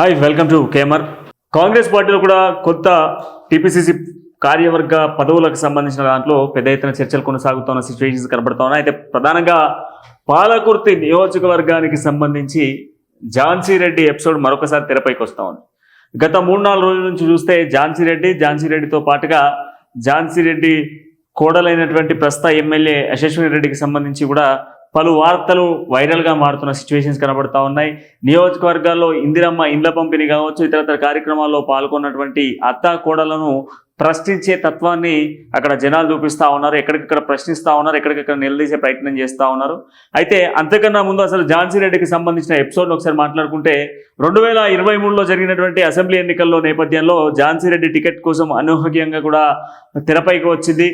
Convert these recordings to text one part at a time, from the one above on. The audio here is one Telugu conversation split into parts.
హాయ్ వెల్కమ్ టు కేమర్ కాంగ్రెస్ పార్టీలో కూడా కొత్త టీపీసీసీ కార్యవర్గ పదవులకు సంబంధించిన దాంట్లో పెద్ద ఎత్తున చర్చలు కొనసాగుతున్న సిచ్యువేషన్స్ కనబడుతున్నాయి అయితే ప్రధానంగా పాలకుర్తి నియోజకవర్గానికి సంబంధించి ఝాన్సీ రెడ్డి ఎపిసోడ్ మరొకసారి తెరపైకి వస్తూ ఉంది. గత మూడు నాలుగు రోజుల నుంచి చూస్తే ఝాన్సీ రెడ్డి ఝాన్సీ రెడ్డితో పాటుగా ఝాన్సీ రెడ్డి కోడలైనటువంటి ప్రస్తుత ఎమ్మెల్యే యశస్విని రెడ్డికి సంబంధించి కూడా పలు వార్తలు వైరల్గా మారుతున్న సిచ్యువేషన్స్ కనబడతా ఉన్నాయి. నియోజకవర్గాల్లో ఇందిరమ్మ ఇండ్ల పంపిణీ కావచ్చు ఇతరతర కార్యక్రమాల్లో పాల్గొన్నటువంటి అత్త కోడలను ప్రశ్నించే తత్వాన్ని అక్కడ జనాలు చూపిస్తా ఉన్నారు. ఎక్కడికక్కడ ప్రశ్నిస్తూ ఉన్నారు ఎక్కడికక్కడ నిలదీసే ప్రయత్నం చేస్తూ ఉన్నారు. అయితే అంతకన్నా ముందు అసలు ఝాన్సీ రెడ్డికి సంబంధించిన ఎపిసోడ్ ఒకసారి మాట్లాడుకుంటే రెండు వేల ఇరవై మూడులో జరిగినటువంటి అసెంబ్లీ ఎన్నికల్లో నేపథ్యంలో ఝాన్సీ రెడ్డి టికెట్ కోసం అనూహ్యంగా కూడా తెరపైకి వచ్చింది.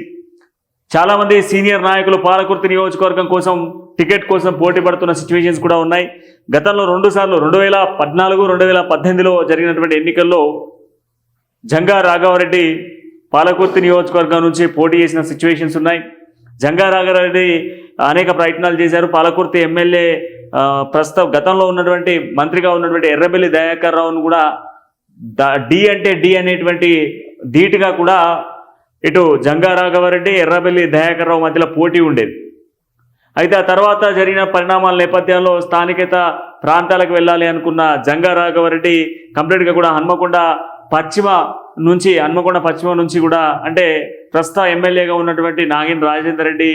చాలామంది సీనియర్ నాయకులు పాలకుర్తి నియోజకవర్గం కోసం టికెట్ కోసం పోటీ పడుతున్న సిచ్యువేషన్స్ కూడా ఉన్నాయి. గతంలో రెండు సార్లు రెండు వేల పద్నాలుగు రెండు వేల పద్దెనిమిదిలో జరిగినటువంటి ఎన్నికల్లో జంగా రాఘవరెడ్డి పాలకుర్తి నియోజకవర్గం నుంచి పోటీ చేసిన సిచ్యువేషన్స్ ఉన్నాయి. జంగా రాఘవరెడ్డి అనేక ప్రయత్నాలు చేశారు. పాలకుర్తి ఎమ్మెల్యే ప్రస్తుతం గతంలో ఉన్నటువంటి మంత్రిగా ఉన్నటువంటి ఎర్రబెల్లి దయాకర్ రావును కూడా డి అంటే డి అనేటువంటి ధీటుగా కూడా ఇటు జంగారాఘవరెడ్డి ఎర్రబెల్లి దయాకర్రావు మధ్యలో పోటీ ఉండేది. అయితే ఆ తర్వాత జరిగిన పరిణామాల నేపథ్యంలో స్థానికత ప్రాంతాలకు వెళ్ళాలి అనుకున్న జంగారాఘవరెడ్డి కంప్లీట్గా కూడా హన్మకొండ పశ్చిమ నుంచి హన్మకొండ పశ్చిమ నుంచి కూడా అంటే ప్రస్తుత ఎమ్మెల్యేగా ఉన్నటువంటి నాగిన్ రాజేందర్ రెడ్డి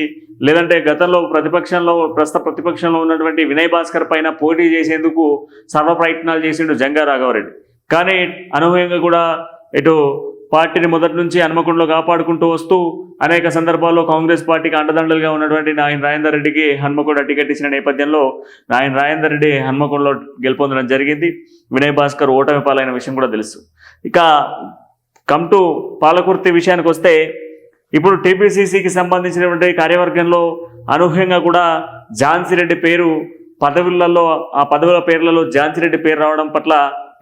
లేదంటే గతంలో ప్రతిపక్షంలో ప్రస్తుత ప్రతిపక్షంలో ఉన్నటువంటి వినయ్ భాస్కర్ పైన పోటీ చేసేందుకు సర్వ ప్రయత్నాలు చేసిండు జంగా రాఘవరెడ్డి. కానీ అనూహ్యంగా కూడా ఇటు పార్టీని మొదటి నుంచి హన్మకొండలో కాపాడుకుంటూ వస్తూ అనేక సందర్భాల్లో కాంగ్రెస్ పార్టీకి అండదండలుగా ఉన్నటువంటి నాయన రాజేందర్ రెడ్డికి హన్మకొండ టికెట్ ఇచ్చిన నేపథ్యంలో నాయన రాజేందర్ రెడ్డి హన్మకొండలో గెలుపొందడం జరిగింది. వినయ్ భాస్కర్ ఓటమి పాలైన విషయం కూడా తెలుసు. ఇక కమ్ టు పాలకుర్తి విషయానికి వస్తే ఇప్పుడు టీపీసీసీకి సంబంధించినటువంటి కార్యవర్గంలో అనూహ్యంగా కూడా ఝాన్సీ రెడ్డి పేరు పదవులలో ఆ పదవుల పేర్లలో ఝాన్సీ రెడ్డి పేరు రావడం పట్ల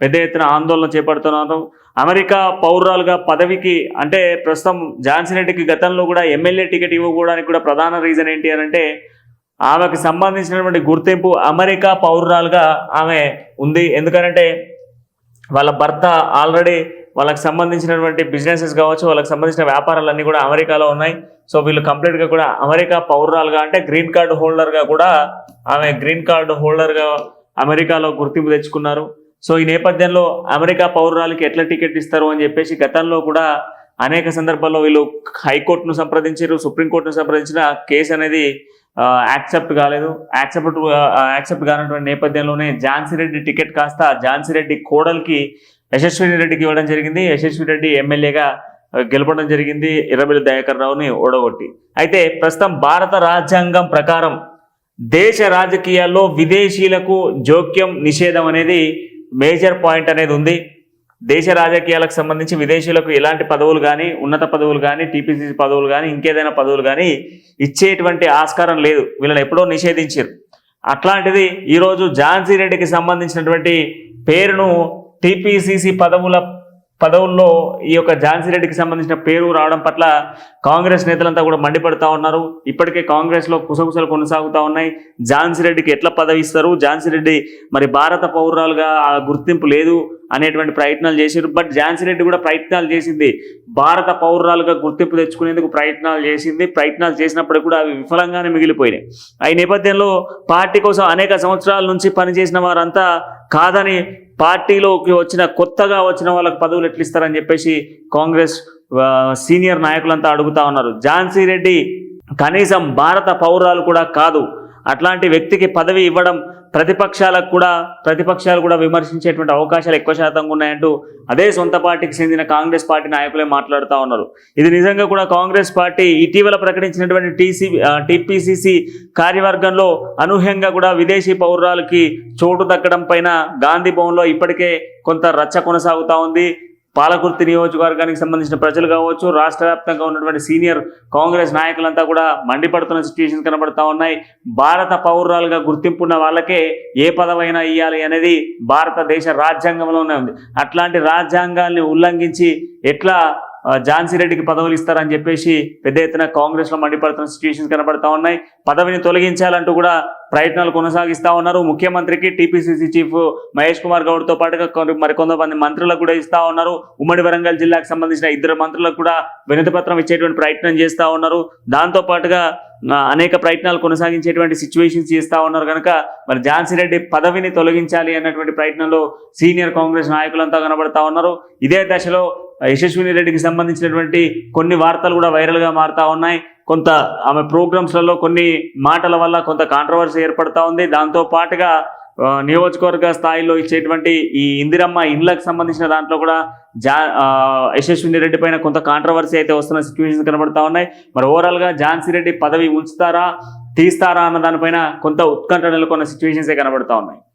పెద్ద ఎత్తున ఆందోళన చేపడుతున్నారు. అమెరికా పౌరురాలుగా పదవికి అంటే ప్రస్తుతం ఝాన్సీ రెడ్డికి గతంలో కూడా ఎమ్మెల్యే టికెట్ ఇవ్వకపోవడానికి కూడా ప్రధాన రీజన్ ఏంటి అని అంటే ఆమెకు సంబంధించినటువంటి గుర్తింపు అమెరికా పౌరురాలుగా ఆమె ఉంది. ఎందుకంటే వాళ్ళ భర్త ఆల్రెడీ వాళ్ళకి సంబంధించినటువంటి బిజినెసెస్ కావచ్చు వాళ్ళకి సంబంధించిన వ్యాపారాలన్నీ కూడా అమెరికాలో ఉన్నాయి. సో వీళ్ళు కంప్లీట్గా కూడా అమెరికా పౌరురాలుగా అంటే గ్రీన్ కార్డు హోల్డర్గా కూడా ఆమె గ్రీన్ కార్డు హోల్డర్గా అమెరికాలో గుర్తింపు తెచ్చుకున్నారు. సో ఈ నేపథ్యంలో అమెరికా పౌరురాలకి ఎట్లా టికెట్ ఇస్తారు అని చెప్పేసి గతంలో కూడా అనేక సందర్భాల్లో వీళ్ళు హైకోర్టును సంప్రదించారు సుప్రీంకోర్టును సంప్రదించిన కేసు అనేది యాక్సెప్ట్ కాలేదు. యాక్సెప్ట్ యాక్సెప్ట్ కానటువంటి నేపథ్యంలోనే ఝాన్సీ రెడ్డి టికెట్ కాస్త ఝాన్సీ రెడ్డి కోడలికి యశస్విని రెడ్డికి ఇవ్వడం జరిగింది. యశస్వి రెడ్డి ఎమ్మెల్యేగా గెలపడం జరిగింది. ఎర్రబెల్లి దయాకర్ రావుని ఓడగొట్టి. అయితే ప్రస్తుతం భారత రాజ్యాంగం ప్రకారం దేశ రాజకీయాల్లో విదేశీయులకు జోక్యం నిషేధం అనేది మేజర్ పాయింట్ అనేది ఉంది. దేశ రాజకీయాలకు సంబంధించి విదేశీయులకు ఎలాంటి పదవులు కానీ ఉన్నత పదవులు కానీ టీపీసీసీ పదవులు కానీ ఇంకేదైనా పదవులు కానీ ఇచ్చేటువంటి ఆస్కారం లేదు. వీళ్ళని ఎప్పుడో నిషేధించారు అట్లాంటిది ఈరోజు ఝాన్సీ రెడ్డికి సంబంధించినటువంటి పేరును టీపీసీసీ పదవుల పదవుల్లో ఈ యొక్క ఝాన్సీ రెడ్డికి సంబంధించిన పేరు రావడం పట్ల కాంగ్రెస్ నేతలంతా కూడా మండిపడతా ఉన్నారు. ఇప్పటికే కాంగ్రెస్లో కుసగుసలు కొనసాగుతూ ఉన్నాయి. ఝాన్సీ రెడ్డికి ఎట్లా పదవి ఇస్తారు? ఝాన్సీ రెడ్డి మరి భారత పౌరాలుగా ఆ గుర్తింపు లేదు. అనేటువంటి ప్రయత్నాలు చేశారు బట్ ఝాన్సీ రెడ్డి కూడా ప్రయత్నాలు చేసింది. భారత పౌరురాలుగా గుర్తింపు తెచ్చుకునేందుకు ప్రయత్నాలు చేసింది. ప్రయత్నాలు చేసినప్పుడు కూడా అవి విఫలంగానే మిగిలిపోయినాయి. ఈ నేపథ్యంలో పార్టీ కోసం అనేక సంవత్సరాల నుంచి పనిచేసిన వారంతా కాదని పార్టీలోకి వచ్చిన కొత్తగా వచ్చిన వాళ్ళకి పదవులు ఎట్లిస్తారని చెప్పేసి కాంగ్రెస్ సీనియర్ నాయకులంతా అడుగుతా ఉన్నారు. ఝాన్సీ రెడ్డి కనీసం భారత పౌరాలు కూడా కాదు. అట్లాంటి వ్యక్తికి పదవి ఇవ్వడం ప్రతిపక్షాలకు కూడా ప్రతిపక్షాలు కూడా విమర్శించేటువంటి అవకాశాలు ఎక్కువ శాతంగా ఉన్నాయంటూ అదే సొంత పార్టీకి చెందిన కాంగ్రెస్ పార్టీ నాయకులే మాట్లాడుతూ ఉన్నారు. ఇది నిజంగా కూడా కాంగ్రెస్ పార్టీ ఇటీవల ప్రకటించినటువంటి టీసీ టీపీసీసీ కార్యవర్గంలో అనూహ్యంగా కూడా విదేశీ పౌరాలకి చోటు దక్కడం పైన గాంధీ భవన్లో ఇప్పటికే కొంత రచ్చ కొనసాగుతూ ఉంది. పాలకుర్తి నియోజకవర్గానికి సంబంధించిన ప్రజలు కావచ్చు రాష్ట్ర వ్యాప్తంగా ఉన్నటువంటి సీనియర్ కాంగ్రెస్ నాయకులంతా కూడా మండిపడుతున్న సిచ్యువేషన్ కనబడతా ఉన్నాయి. భారత పౌరురాలుగా గుర్తింపు ఉన్న వాళ్ళకే ఏ పదవైనా ఇవ్వాలి అనేది భారతదేశ రాజ్యాంగంలోనే ఉంది. అట్లాంటి రాజ్యాంగాల్ని ఉల్లంఘించి ఎట్లా ఝాన్సీ రెడ్డికి పదవులు ఇస్తారని చెప్పేసి పెద్ద ఎత్తున కాంగ్రెస్లో మండిపడుతున్న సిచ్యువేషన్స్ కనబడతా ఉన్నాయి. పదవిని తొలగించాలంటూ కూడా ప్రయత్నాలు కొనసాగిస్తా ఉన్నారు. ముఖ్యమంత్రికి టీపీసీసీ చీఫ్ మహేష్ కుమార్ గౌడ్తో పాటుగా కొన్ని- మరి కొంతమంది మంత్రులకు కూడా ఇస్తా ఉన్నారు. ఉమ్మడి వరంగల్ జిల్లాకు సంబంధించిన ఇద్దరు మంత్రులకు కూడా వినతి పత్రం ఇచ్చేటువంటి ప్రయత్నం చేస్తా ఉన్నారు. దాంతో పాటుగా అనేక ప్రయత్నాలు కొనసాగించేటువంటి సిచ్యువేషన్స్ చేస్తా ఉన్నారు కనుక మరి ఝాన్సీ రెడ్డి పదవిని తొలగించాలి అన్నటువంటి ప్రయత్నంలో సీనియర్ కాంగ్రెస్ నాయకులంతా కనబడతా ఉన్నారు. ఇదే దశలో యశస్విని రెడ్డికి సంబంధించినటువంటి కొన్ని వార్తలు కూడా వైరల్గా మారుతా ఉన్నాయి. కొంత ఆమె ప్రోగ్రామ్స్లలో కొన్ని మాటల వల్ల కొంత కాంట్రవర్సీ ఏర్పడతా ఉంది. దాంతో పాటుగా నియోజకవర్గ స్థాయిలో ఇచ్చేటువంటి ఈ ఇందిరమ్మ ఇండ్లకు సంబంధించిన దాంట్లో కూడా జా యశస్విని రెడ్డి పైన కొంత కాంట్రవర్సీ అయితే వస్తున్న సిచ్యువేషన్స్ కనబడతా ఉన్నాయి. మరి ఓవరాల్గా ఝాన్సీ రెడ్డి పదవి ఉంచుతారా తీస్తారా అన్న దానిపైన కొంత ఉత్కంఠ నెలకొన్న సిచ్యువేషన్సే కనబడతా ఉన్నాయి.